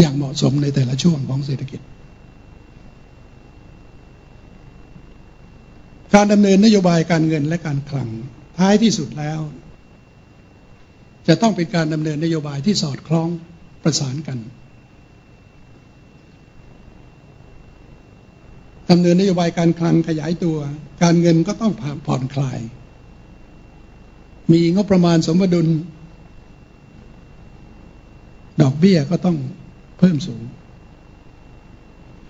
อย่างเหมาะสมในแต่ละช่วงของเศรษฐกิจ การดำเนินนโยบายการเงินและการคลังท้ายที่สุดแล้ว จะต้องเป็นการดำเนินนโยบายที่สอดคล้องประสานกันดำเนินนโยบายการคลังขยายตัว การเงินก็ต้องผ่อนคลาย มีงบประมาณสมดุล ดอกเบี้ยก็ต้อง พิ่มสูง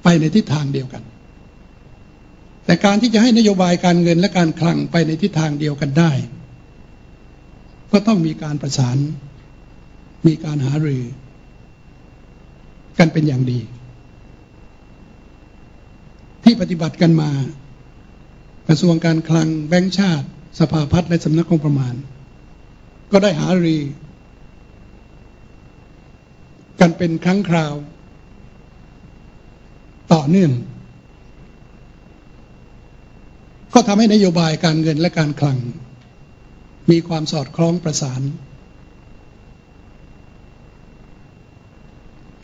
ไปในทิศทางเดียวกัน แต่การที่จะให้นโยบายการเงินและการคลังไปในทิศทางเดียวกันได้ ก็ต้องมีการประสาน มีการหารือ กันเป็นอย่างดี ที่ปฏิบัติกันมา กระทรวงการคลังแบงก์ชาติ สภาพัฒน์และสำนักงบประมาณ ก็ได้หารี กันเป็นครั้งคราว ต่อเนื่อง ก็ทำให้นโยบายการเงินและการคลัง มีความสอดคล้องประสาน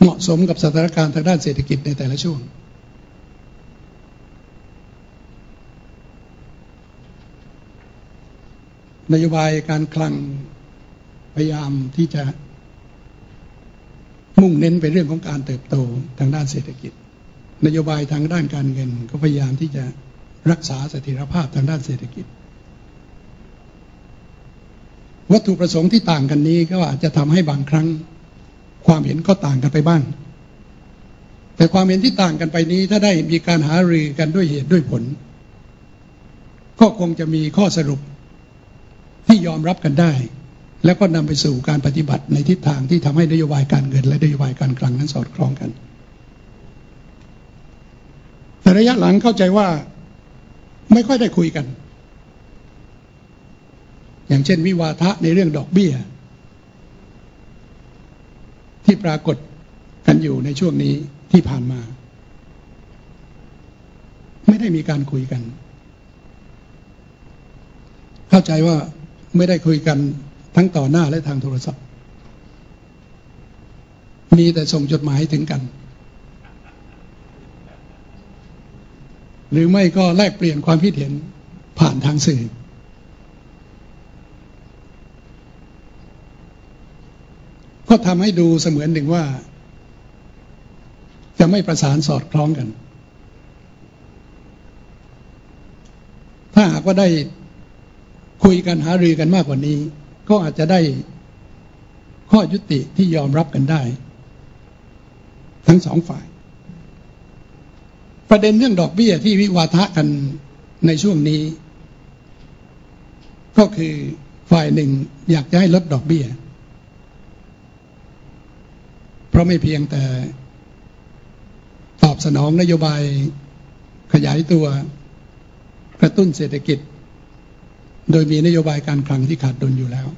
เหมาะสมกับสถานการณ์ทางด้านเศรษฐกิจในแต่ละช่วงนโยบายการคลังพยายามที่จะ มุ่งเน้นไปเรื่องของการเติบโตทางด้านเศรษฐกิจ นโยบายทางด้านการเงิน ก็พยายามที่จะรักษาเสถียรภาพทางด้านเศรษฐกิจ วัตถุประสงค์ที่ต่างกันนี้ก็อาจจะทำให้บางครั้งความเห็นก็ต่างกันไปบ้าง แต่ความเห็นที่ต่างกันไปนี้ ถ้าได้มีการหารือกันด้วยเหตุด้วยผล ก็คงจะมีข้อสรุปที่ยอมรับกันได้ แล้วก็นำไปสู่การปฏิบัติในทิศทางที่ทำให้นโยบายการเงิน และนโยบายการคลังนั้นสอดคล้องกัน แต่ระยะหลังเข้าใจว่าไม่ค่อยได้คุยกัน อย่างเช่นวิวาทะในเรื่องดอกเบี้ย ที่ปรากฏกันอยู่ในช่วงนี้ที่ผ่านมา ไม่ได้มีการคุยกัน เข้าใจว่าไม่ได้คุยกัน ทั้งต่อหน้าและทางโทรศัพท์ มีแต่ส่งจดหมายถึงกัน หรือไม่ก็แลกเปลี่ยนความคิดเห็นผ่านทางสื่อ ก็ทำให้ดูเสมือนหนึ่งว่า จะไม่ประสานสอดคล้องกัน ถ้าหากว่าได้คุยกันหารือกันมากกว่านี้ ก็อาจจะได้ข้อยุติที่ยอมรับกันได้ ทั้งสองฝ่าย ประเด็นเรื่องดอกเบี้ยที่วิวาทะกันในช่วงนี้ ก็คือฝ่ายหนึ่งอยากจะให้ลดดอกเบี้ย เพราะไม่เพียงแต่ตอบสนองนโยบายขยายตัว กระตุ้นเศรษฐกิจ โดยมีนโยบายการคลังที่ขาดดุลอยู่แล้ว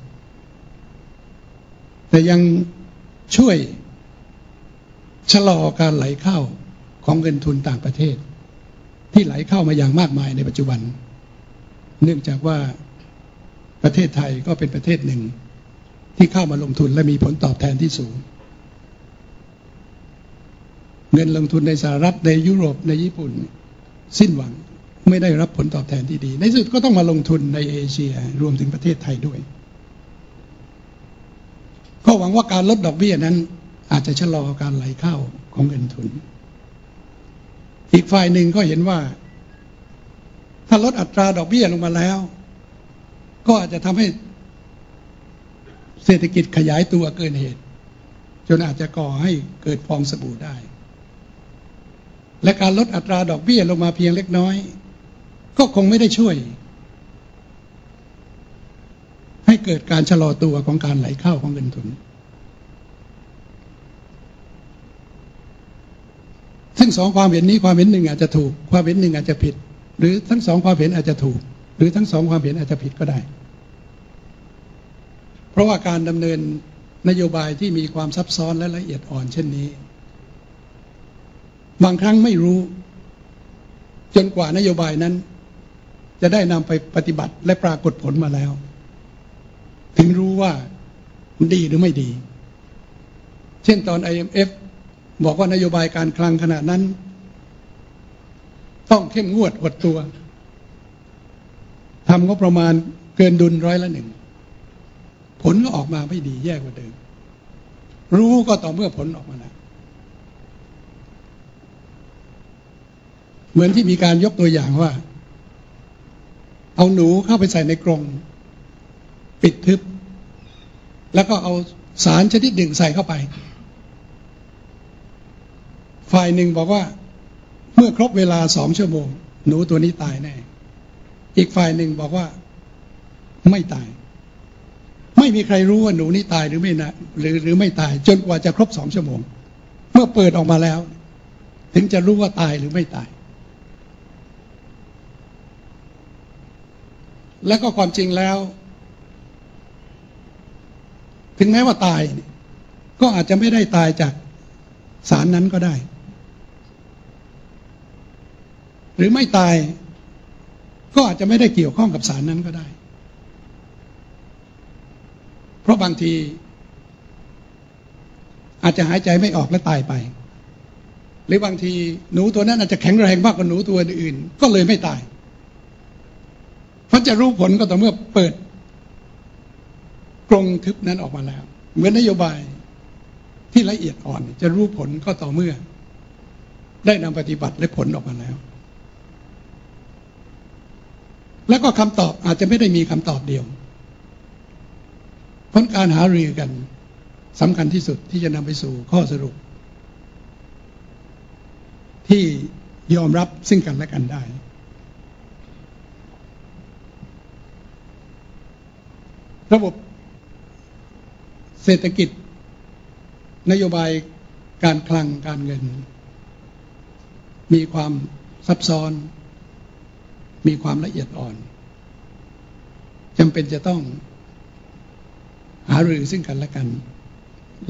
แต่ยังช่วยชะลอการไหลเข้าของเงินทุนต่างประเทศ ที่ไหลเข้ามาอย่างมากมายในปัจจุบัน เนื่องจากว่าประเทศไทยก็เป็นประเทศหนึ่ง ที่เข้ามาลงทุนและมีผลตอบแทนที่สูง เงินลงทุนในสหรัฐในยุโรปในญี่ปุ่น สิ้นหวัง ไม่ได้รับผลตอบแทนที่ดี ในสุดก็ต้องมาลงทุนในเอเชียรวมถึงประเทศไทยด้วย ก็หวังว่าการลดดอกเบี้ยนั้น อาจจะชะลอการไหลเข้าของเงินทุน อีกฝ่ายหนึ่งก็เห็นว่า ถ้าลดอัตราดอกเบี้ยลงมาแล้ว ก็อาจจะทำให้เศรษฐกิจขยายตัวเกินเหตุ จนอาจจะก่อให้เกิดฟองสบู่ได้ และการลดอัตราดอกเบี้ยลงมาเพียงเล็กน้อย ก็คงไม่ได้ช่วย ให้เกิดการชะลอตัวของการไหลเข้าของเงินทุนซึ่งสองความเห็นนี้ความเห็นหนึ่งอาจจะถูก ความเห็นหนึ่งอาจจะผิด หรือทั้งสองความเห็นอาจจะถูก หรือทั้งสองความเห็นอาจจะผิดก็ได้ เพราะว่าการดำเนินนโยบายที่มีความซับซ้อนและละเอียดอ่อนเช่นนี้ บางครั้งไม่รู้ จนกว่านโยบายนั้น จะได้นำไปปฏิบัติและปรากฏผลมาแล้ว ถึงรู้ว่ามันดีหรือไม่ดี เช่นตอน IMF บอกว่านโยบายการคลังขณะนั้น ต้องเข้มงวดอดตัวทำงบประมาณเกินดุลร้อยละหนึ่ง ผลก็ออกมาไม่ดีแย่กว่าเดิม รู้ก็ต่อเมื่อผลออกมาแล้วเหมือนที่มีการยกตัวอย่างว่า เอาหนูเข้าไปใส่ในกรงปิดทึบ แล้วก็เอาสารชนิดหนึ่งใส่เข้าไป ฝ่ายหนึ่งบอกว่า เมื่อครบเวลาสองชั่วโมง หนูตัวนี้ตายแน่ อีกฝ่ายหนึ่งบอกว่า ไม่ตาย ไม่มีใครรู้ว่าหนูนี้ตายหรือไม่นะหรือหรือไม่ตาย จนกว่าจะครบสองชั่วโมง เมื่อเปิดออกมาแล้ว ถึงจะรู้ว่าตายหรือไม่ตาย และก็ความจริงแล้ว ถึงแม้ว่าตาย ก็อาจจะไม่ได้ตายจากสารนั้นก็ได้ หรือไม่ตาย ก็อาจจะไม่ได้เกี่ยวข้องกับสารนั้นก็ได้ เพราะบางที อาจจะหายใจไม่ออกและตายไป หรือบางทีหนูตัวนั้นอาจจะแข็งแรงมากกว่าหนูตัวอื่น ก็เลยไม่ตาย เพราะจะรู้ผลก็ต่อเมื่อเปิดกรงทึบนั้นออกมาแล้ว เหมือนนโยบายที่ละเอียดอ่อน จะรู้ผลก็ต่อเมื่อ ได้นำปฏิบัติและผลออกมาแล้ว แล้วก็คำตอบอาจจะไม่ได้มีคำตอบเดียวพราะการหารือกันสำคัญที่สุดที่จะนำไปสู่ข้อสรุป ที่ยอมรับซึ่งกันและกันได้ ระบบเศรษฐกิจ นโยบายการคลังการเงิน มีความซับซ้อน มีความละเอียดอ่อนจำเป็นจะต้อง หารือซึ่งกันและกัน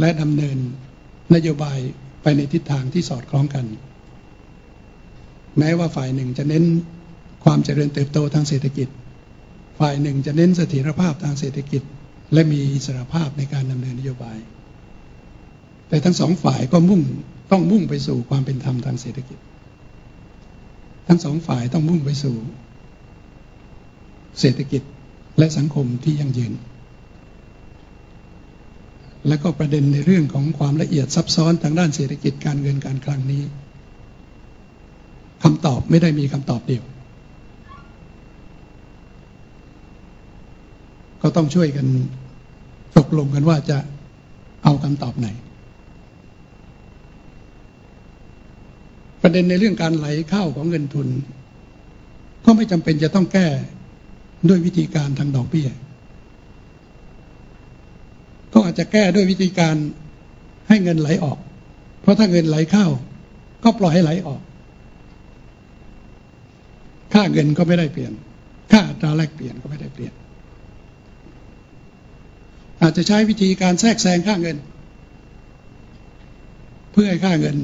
และดำเนินนโยบายไปในทิศทางที่สอดคล้องกัน แม้ว่าฝ่ายหนึ่งจะเน้นความเจริญเติบโตทางเศรษฐกิจ ฝ่ายหนึ่งจะเน้นเสถียรภาพทางเศรษฐกิจ และมีอิสรภาพในการดำเนินนโยบาย แต่ทั้งสองฝ่ายก็มุ่งต้องมุ่งไปสู่ความเป็นธรรมทางเศรษฐกิจ ทั้งสองฝ่ายต้องมุ่งไปสู่ เศรษฐกิจและสังคมที่ยั่งยืน และก็ประเด็นในเรื่องของความละเอียดซับซ้อนทางด้านเศรษฐกิจการเงินการคลังนี้คำตอบไม่ได้มีคำตอบเดียว ก็ต้องช่วยกันตกลงกันว่าจะเอาคำตอบไหน ประเด็นในเรื่องการไหลเข้าของเงินทุน ก็ไม่จำเป็นจะต้องแก้ด้วยวิธีการทางดอกเบี้ยก็อาจจะแก้ด้วยวิธีการให้เงินไหลออก เพราะถ้าเงินไหลเข้า ก็ปล่อยให้ไหลออก ค่าเงินก็ไม่ได้เปลี่ยน ค่าอัตราแลกเปลี่ยนก็ไม่ได้เปลี่ยน อาจจะใช้วิธีการแทรกแซงค่าเงิน เพื่อให้ค่าเงิน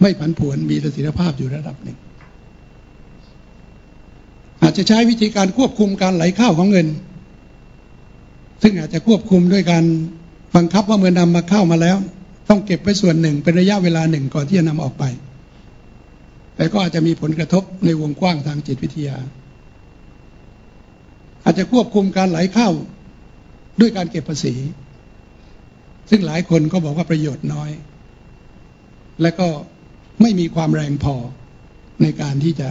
ไม่ผันผวนมีประสิทธิภาพอยู่ระดับหนึ่ง อาจจะใช้วิธีการควบคุมการไหลเข้าของเงิน ซึ่งอาจจะควบคุมด้วยการบังคับว่าเมื่อนำมาเข้ามาแล้ว ต้องเก็บไว้ส่วนหนึ่งเป็นระยะเวลาหนึ่งก่อนที่จะนำออกไป แต่ก็อาจจะมีผลกระทบในวงกว้างทางจิตวิทยา อาจจะควบคุมการไหลเข้า ด้วยการเก็บภาษี ซึ่งหลายคนก็บอกว่าประโยชน์น้อย และก็ไม่มีความแรงพอในการที่จะ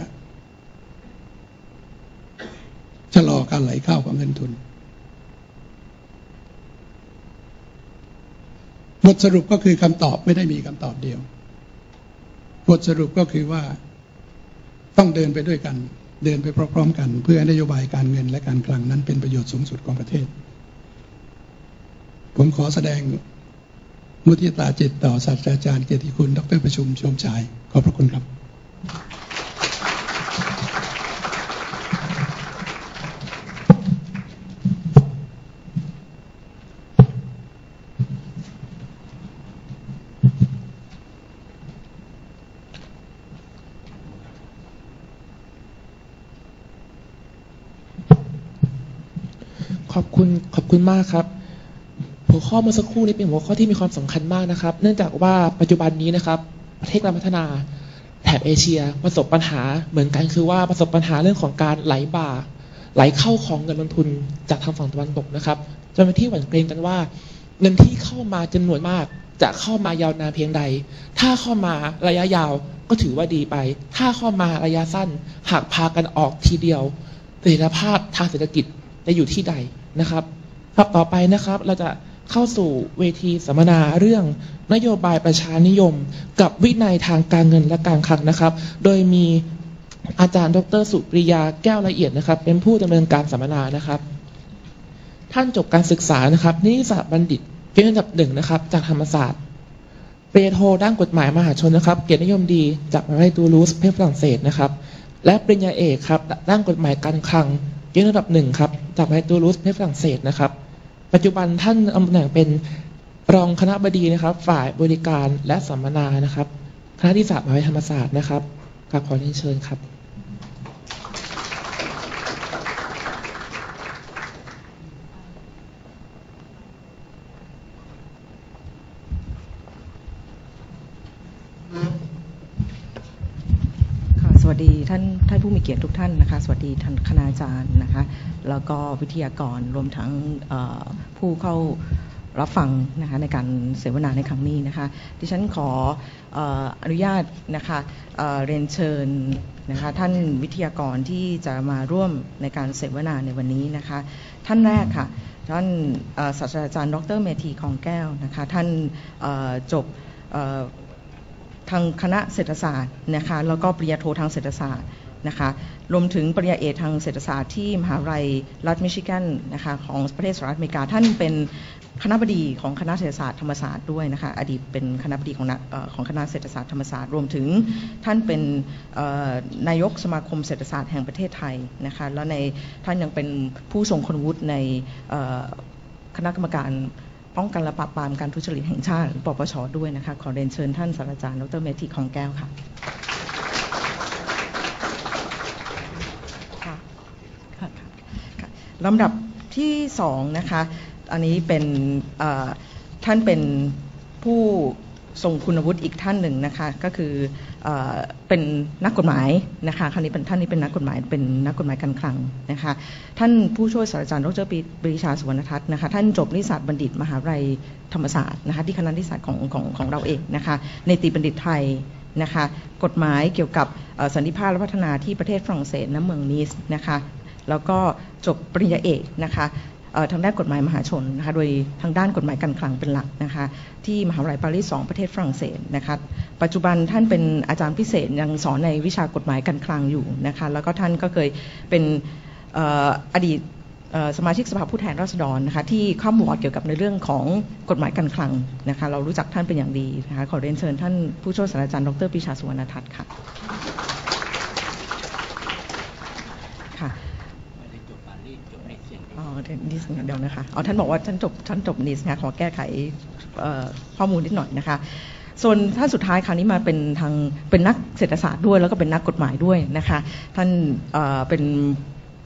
ชะลอการไหลเข้าของเงินทุน บทสรุปก็คือคำตอบไม่ได้มีคำตอบเดียว บทสรุปก็คือว่าต้องเดินไปด้วยกัน เดินไปพร้อมๆกัน เพื่อนโยบายการเงินและการคลังนั้นเป็นประโยชน์สูงสุดของประเทศ ผมขอแสดงมุทิตาจิตต่อศาสตราจารย์เกียรติคุณ ดรประชุมชมชาย ขอบพระคุณครับ ขอบคุณ ขอบคุณมากครับ ผมขอข้อเมื่อสักครู่นี้เป็นหัวข้อที่มีความสำคัญมากนะครับ เนื่องจากว่าปัจจุบันนี้นะครับ ประเทศกำลังพัฒนาแถบเอเชียประสบปัญหาเหมือนกันคือว่าประสบปัญหาเรื่องของการไหลบ่า ไหลเข้าของเงินลงทุนจากทางฝั่งตะวันตกนะครับจนเป็นที่หวั่นเกรงกันว่า เงินที่เข้ามาจำนวนมาก จะเข้ามายาวนานเพียงใด ถ้าเข้ามาระยะยาวก็ถือว่าดีไป ถ้าเข้ามาระยะสั้น หากพากันออกทีเดียวเสถียรภาพทางเศรษฐกิจจะอยู่ที่ใดนะครับครับต่อไปนะครับเราจะ เข้าสู่เวทีสัมมนาเรื่องนโยบายประชานิยม กับวินัยทางการเงินและการคลังนะครับ โดยมีอาจารย์ดรสุปริยาแก้วละเอียดนะครับ เป็นผู้ดำเนินการสัมมนานะครับ ท่านจบการศึกษานะครับ นิติศาสบัณฑิตเกียรติอันดับหนึ่งนะครับ จากธรรมศาสตร์เปโทด้านกฎหมายมหาชนนะครับ เกียรตินิยมดีจากมหาวิทยาลัยตูลูสประเทศฝรั่งเศสนะครับ และปริญญาเอกครับด้านกฎหมายการคลังเกียรติอันดับหนึ่งครับจากมหาวิทยาลัยตูลูสประเทศฝรั่งเศสนะครับ ปัจจุบันท่านตำแหน่งเป็นรองคณะบดีนะครับ ฝ่ายบริการและสัมมนานะครับ คณะที่ศาสตร์มหาวิทยาลัยธรรมศาสตร์นะครับกราบขอเรียนเชิญครับ วัสดีท่านท่านผู้มีเกียรติทุกท่านนะคะ สวัสดีท่านคณาจารย์นะคะ แล้วก็วิทยากรรวมทั้งผู้เข้ารับฟังนะคะในการเสวนาในครั้งนี้นะคะ ดิฉันขอออนุญาตนะคะเเรียนเชิญนะคะท่านวิทยากรที่จะมาร่วมในการเสวนาในวันนี้นะคะ ท่านแรกค่ะ ท่านศาสตราจารย์ ดรเมธีของแก้วนะคะ ท่านจบ ทางคณะเศรษฐศาสตร์นะคะแล้วก็ปริญญาโททางเศรษฐศาสตร์นะคะรวมถึงปริญญาเอกทางเศรษฐศาสตร์ที่มหาวิทยาลัยรัฐมิชิแกนนะคะของประเทศสหรัฐอเมริกาท่านเป็นคณะบดีของคณะเศรษฐศาสตร์ธรรมศาสตร์ด้วยนะคะอดีตเป็นคณะบดีของของคณะเศรษฐศาสตร์ธรรมศาสตร์รวมถึงท่านเป็นนายกสมาคมเศรษฐศาสตร์แห่งประเทศไทยนะคะแล้วในท่านยังเป็นผู้ทรงคุณวุฒิในคณะกรรมการ ป้องกันและปราบปรามการทุจริตแห่งชาติหรือปปชด้วยนะคะขอเรียนเชิญท่านศาสตราจารย์ดรเมธีของแก้วค่ะลำดับที่สองนะคะ อันนี้เป็นท่านเป็นผู้ ทรงคุณวุฒิอีกท่านหนึ่งนะคะก็คือเอเป็นนักกฎหมายนะคะคราวนี้เป็นท่านนี้เป็นนักกฎหมายเป็นนักกฎหมายการคลังนะคะท่านผู้ช่วยศาสตราจารย์ดรปรีปรีชาสุวรรณทัศน์นะคะท่านจบนิสสัตบัณฑิตมหาวิทยาลัยธรรมศาสตร์นะคะที่คณะนิสสัตของของของเราเองนะคะในตีบัณฑิตไทยนะคะกฎหมายเกี่ยวกับสันติภาพและพัฒนาที่ประเทศฝรั่งเศสน้ำเมืองนิสนะคะแล้วก็จบปริญญาเอกนะคะ ทางด้านกฎหมายมหาชนนะคะโดยทางด้านกฎหมายการคลังเป็นหลักนะคะที่มหาวิทยาลัยปารีส2ประเทศฝรั่งเศสนะคะปัจจุบันท่านเป็นอาจารย์พิเศษยังสอนในวิชากฎหมายการคลังอยู่นะคะแล้วก็ท่านก็เคยเป็นออดีตสมาชิกสภาผู้แทนราษฎรนะคะที่ข้ามวอร์ดเกี่ยวกับในเรื่องของกฎหมายการคลังนะคะเรารู้จักท่านเป็นอย่างดีนะคะขอเรียนเชิญท่านผู้ช่วยศาสตราจารย์ดรปรีชาสุวรรณทัศน์ค่ะ อ๋อเดี๋ยว นิสเดียวนะคะอ๋อท่านบอกว่าท่านจบท่านจบนิสนะขอแก้ไขข้อมูลนิดหน่อยนะคะส่วนท่านสุดท้ายคราวนี้มาเป็นทางเป็นนักเศรษฐศาสตร์ด้วย แล้วก็เป็นนักกฎหมายด้วยนะคะ ท่านเเป็น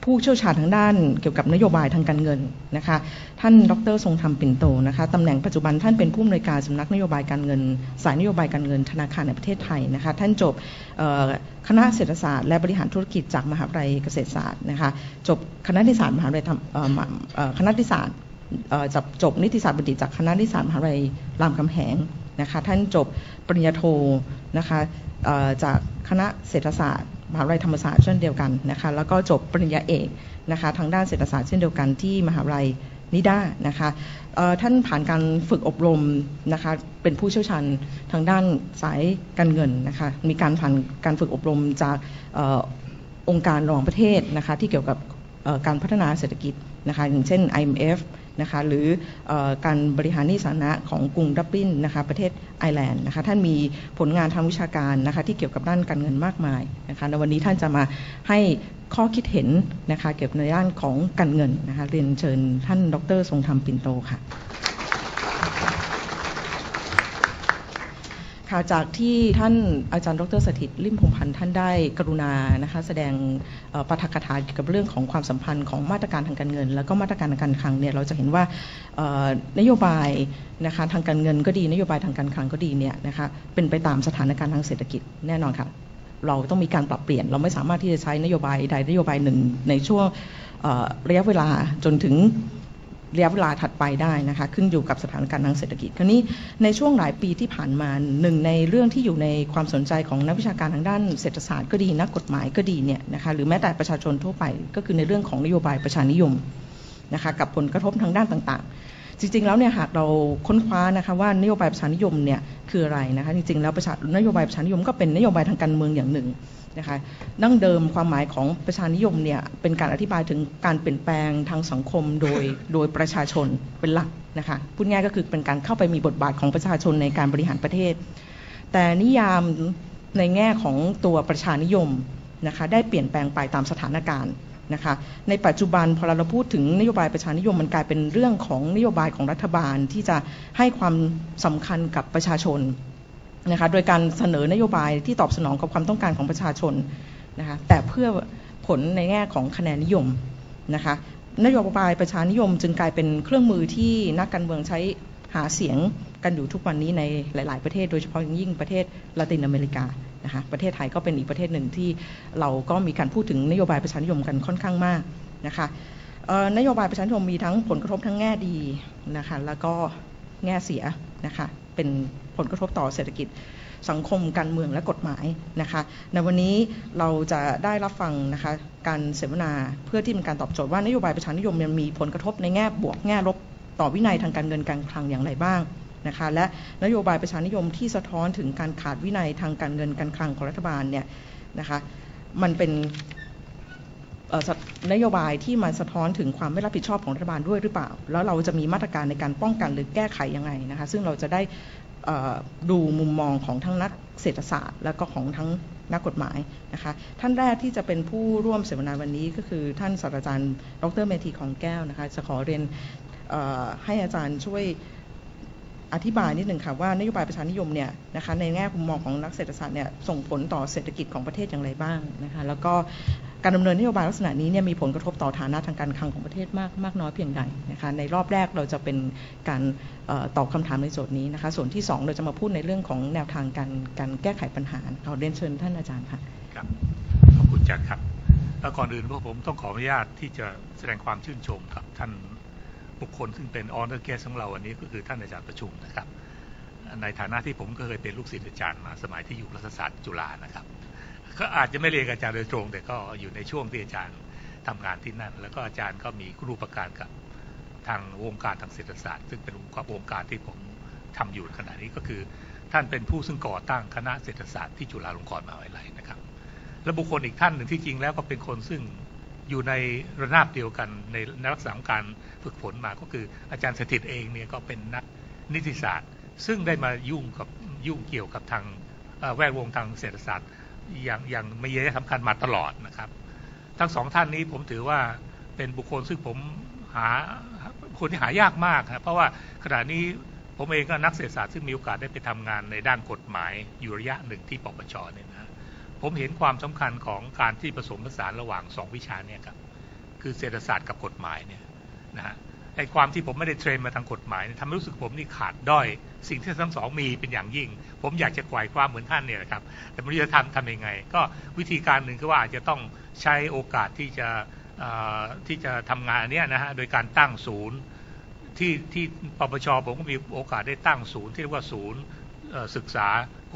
ผู้เชี่ยวชาญทางด้านเกี่ยวกับนโยบายทางการเงินนะคะ ท่านดรทรงธรรมปิ่นโตนะคะตำแหน่งปัจจุบันท่านเป็นผู้อำนวยการสำนักนโยบายการเงิน สายนโยบายการเงินธนาคารในประเทศไทยนะคะ ท่านจบคณะเศรษฐศาสตร์และบริหารธุรกิจจากมหาวิทยาลัยเกษตรศาสตร์นะคะ จบคณะนิติศาสตร์มหาวิทยาลัยคณะนิติศาสตร์เอ่อจบจบนิติศาสตร์บัณฑิตจากคณะนิติศาสตร์มหาวิทยาลัยรามคำแหงนะคะ ท่านจบปริญญาโทนะคะจากคณะเศรษฐศาสตร์ มหาวิทยาลัยธรรมศาสตร์เช่นเดียวกันนะคะแล้วก็จบปริญญาเอกนะคะทางด้านเศรษฐศาสตร์เช่นเดียวกันที่มหาวิทยาลัยนิด้านะคะท่านผ่านการฝึกอบรมนะคะเป็นผู้เชี่ยวชาญทางด้านสายการเงินนะคะมีการผ่านการฝึกอบรมจากอองค์การระหว่างประเทศนะคะที่เกี่ยวกับการพัฒนาเศรษฐกิจนะคะอย่างเช่น IMF นะคะหรือการบริหารนิสานะของกรุงดับบินนะคะประเทศไอร์แลนด์นะคะท่านมีผลงานทางวิชาการนะคะที่เกี่ยวกับด้านการเงินมากมายนะคะในวันนี้ท่านจะมาให้ข้อคิดเห็นนะคะเกี่ยวกับในด้านของการเงินนะคะเรียนเชิญท่านดร ทรงธรรมปิ่นโตค่ะ ค่ะจากที่ท่านอาจารย์ดรสถิตลิมพงพันธ์ท่านได้กรุณานะคะแสดงปาฐกถาเกี่ยวกับเรื่องของความสัมพันธ์ของมาตรการทางการเงิน แล้วก็มาตรการทางการคลังเนี่ยเราจะเห็นว่านโยบายนะคะทางการเงินก็ดีนโยบายทางการคลังก็ดีเนี่ยนะคะเป็นไปตามสถานการณ์ทางเศรษฐกิจแน่นอนค่ะเราต้องมีการปรับเปลี่ยน เราไม่สามารถที่จะใช้นโยบายใดนโยบายหนึ่งในช่วงระยะเวลาจนถึง ระยะเวลาถัดไปได้นะคะขึ้นอยู่กับสถานการณ์ทางเศรษฐกิจคราวนี้ในช่วงหลายปีที่ผ่านมาหนึ่งในเรื่องที่อยู่ในความสนใจของนักวิชาการทางด้านเศรษฐศาสตร์ก็ดีนักกฎหมายก็ดีเนี่ยนะคะหรือแม้แต่ประชาชนทั่วไป ก็คือในเรื่องของนโยบายประชานิยมนะคะกับผลกระทบทางด้านต่างๆ จริงๆ แล้วเนี่ยหากเราค้นคว้านะคะว่านโยบายประชานิยมเนี่ยคืออะไรนะคะจริงๆ แล้วประชานโยบายประชานิยมก็เป็นนโยบายทางการเมืองอย่างหนึ่งนะคะดั้งเดิมความหมายของประชานิยมเนี่ยเป็นการอธิบายถึงการเปลี่ยนแปลงทางสังคมโดยโดยประชาชนเป็นหลักนะคะพูดง่ายก็คือเป็นการเข้าไปมีบทบาทของประชาชนในการบริหารประเทศ แต่นิยามในแง่ของตัวประชานิยมนะคะได้เปลี่ยนแปลงไปตามสถานการณ์ นะคะ ในปัจจุบันพอเราพูดถึงนโยบายประชานิยมมันกลายเป็นเรื่องของนโยบายของรัฐบาลที่จะให้ความสำคัญกับประชาชนนะคะโดยการเสนอนโยบายที่ตอบสนองกับความต้องการของประชาชนนะคะแต่เพื่อผลในแง่ของคะแนนนิยมนะคะนโยบายประชานิยมจึงกลายเป็นเครื่องมือที่นักการเมืองใช้หาเสียง กันอยู่ทุกวันนี้ในหลาย ๆ ประเทศ โดยเฉพาะอย่างยิ่งประเทศละตินอเมริกานะคะประเทศไทยก็เป็นอีกประเทศหนึ่งที่เราก็มีการพูดถึงนโยบายประชานิยมกันค่อนข้างมากนะคะนโยบายประชานิยมมีทั้งผลกระทบทั้งแง่ดีนะคะแล้วก็แง่เสียนะคะเป็นผลกระทบต่อเศรษฐกิจสังคมการเมืองและกฎหมายนะคะในวันนี้เราจะได้รับฟังนะคะการเสวนาเพื่อที่เป็นการตอบโจทย์ว่านโยบายประชานิยมมันมีผลกระทบในแง่บวกแง่ลบต่อวินัยทางการเงินการคลังอย่างไรบ้าง นะคะและนโยบายประชานิยมที่สะท้อนถึงการขาดวินัยทางการเงินการคลังของรัฐบาลเนี่ยนะคะมันเป็นนโยบายที่มันสะท้อนถึงความไม่รับผิดชอบของรัฐบาลด้วยหรือเปล่า แล้วเราจะมีมาตรการในการป้องกันหรือแก้ไขยังไงนะคะซึ่งเราจะได้ดูมุมมองของทั้งนักเศรษฐศาสตร์ แล้วก็ของทั้งนักกฎหมายนะคะท่านแรกที่จะเป็นผู้ร่วมเสวนาวันนี้ก็คือท่านศาสตราจารย์ ดรเมธีของแก้วนะคะจะขอเรียนให้อาจารย์ช่วย อธิบายนิดหนึ่งค่ะว่านโยบายประชานิยมเนี่ยนะคะในแง่มุมมองของนักเศรษฐศาสตร์เนี่ยส่งผลต่อเศรษฐกิจของประเทศอย่างไรบ้างนะคะแล้วก็การดำเนินนโยบายลักษณะนี้เนี่ยมีผลกระทบต่อฐานะทางการคลังของประเทศมากมากน้อยเพียงใดนะคะในรอบแรกเราจะเป็นการออตอบคำถามในโจทย์นี้นะคะส่วนที่สองเราจะมาพูดในเรื่องของแนวทางการการแก้ไขปัญหาขอเรียนเชิญท่านอาจารย์ค่ะครับขอบคุณจักครับแล้วก่อนอื่นพวกผมต้องขออนุญาตที่จะแสดงความชื่นชมกับท่าน บุคคลซึ่งเป็นออนเนอร์เกสของเราวันนี้ก็คือท่านอาจารย์ประชุมนะครับ ในฐานะที่ผมก็เคยเป็นลูกศิษย์อาจารย์มาสมัยที่อยู่รัฐศาสตร์จุฬานะครับ ก็อาจจะไม่เรียนกับอาจารย์โดยตรง แต่ก็อยู่ในช่วงที่อาจารย์ทำงานที่นั่น แล้วก็อาจารย์ก็มีครูประการกับทางวงการทางเศรษฐศาสตร์ ซึ่งเป็นวงการที่ผมทำอยู่ขณะนี้ก็คือ ท่านเป็นผู้ซึ่งก่อตั้งคณะเศรษฐศาสตร์ที่จุฬาลงกรณ์มหาวิทยาลัยนะครับ และบุคคลอีกท่านหนึ่งที่จริงแล้วก็เป็นคนซึ่ง อยู่ในระนาบเดียวกันในนลักษณะของการฝึกฝนมาก็คืออาจารย์สถิตเองเนี่ยก็เป็นนักนิติศาสตร์ ซึ่งได้มายุ่งกับยุ่งเกี่ยวกับทางแวดวงทางเศรษฐศาสตร์อย่างอย่างมีนัยสำคัญมาตลอดนะครับ ทั้งสองท่านนี้ผมถือว่าเป็นบุคคลซึ่งผมหาคนที่หายากมากครับเพราะว่าขณะนี้ผมเองก็นักเศรษฐศาสตร์ซึ่งมีโอกาสได้ไปทำงานในด้านกฎหมายอยู่ระยะหนึ่งที่ปปชเนี่ยนะ ผมเห็นความสำคัญของการที่ผสมผสานระหว่างสองวิชาเนี่ยครับคือเศรษฐศาสตร์กับกฎหมายเนี่ยนะฮะไอ้ความที่ผมไม่ได้เทรนมาทางกฎหมายเนี่ยทำให้รู้สึกผมนี่ขาดด้อย สิ่งที่ทั้งสองมีเป็นอย่างยิ่ง ผมอยากจะไกวความเหมือนท่านเนี่ยนะครับ แต่ไม่รู้จะทำทำยังไง ก็วิธีการหนึ่งก็ว่าอาจจะต้องใช้โอกาสที่จะที่จะทำงานนเนี้ยนะฮะโดยการตั้งศูนย์ที่ที่ปปชผมก็มีโอกาสได้ตั้งศูนย์ที่เรียกว่าศูนย์ ศึกษา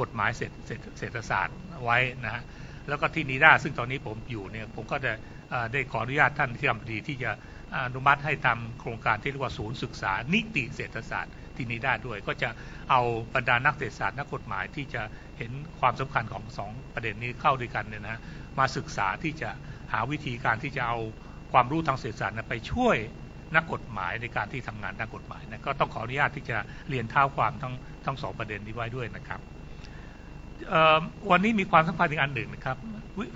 กฎหมายเศรษฐศศศาสตร์ไว้นะฮะแล้วก็ที่นีด้าซึ่งตอนนี้ผมอยู่เนี่ยผมก็ได้เอ่อได้ขออนุญาตท่านที่ทำดีที่จะอนุมัติให้ทำโครงการที่เรียกว่าศูนย์ศึกษา นิติเศรษฐศาสตร์ที่นีด้าด้วย ก็จะเอาบรรดานักเศรษฐศาสตร์นักกฎหมายที่จะเห็นความสำคัญของสองประเด็นนี้เข้าด้วยกันเนี่ยนะมาศึกษาที่จะหาวิธีการที่จะเอาความรู้ทางเศรษฐศาสตร์ไปช่วย นักกฎหมายในการที่ทำงานด้านกฎหมายนะก็ต้องขออนุญาตที่จะเรียนเท้าความทั้งทั้งสองประเด็นนี้ไว้ด้วยนะครับวันนี้มีความสำคัญอีกอันหนึ่งนะครับ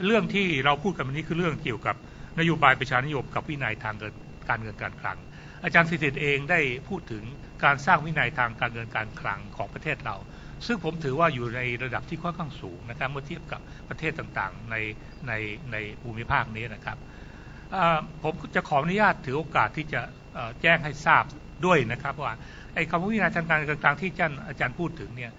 เรื่องที่เราพูดกันวันนี้คือเรื่องเกี่ยวกับนโยบายประชานิยมกับวินัยทางเงินการเงินการคลัง อาจารย์สิทธิ์เองได้พูดถึงการสร้างวินัยทางการเงินการคลังของประเทศเรา ซึ่งผมถือว่าอยู่ในระดับที่ค่อนข้างสูงนะครับเมื่อเทียบกับประเทศต่างๆในในในภูมิภาคนี้นะครับ ผมจะขออนุญาตถือโอกาสที่จะแจ้งให้ทราบด้วยนะครับว่าไอ้คำวินาทางการต่างๆที่อาจายอาจารย์พูดถึงเนี่ย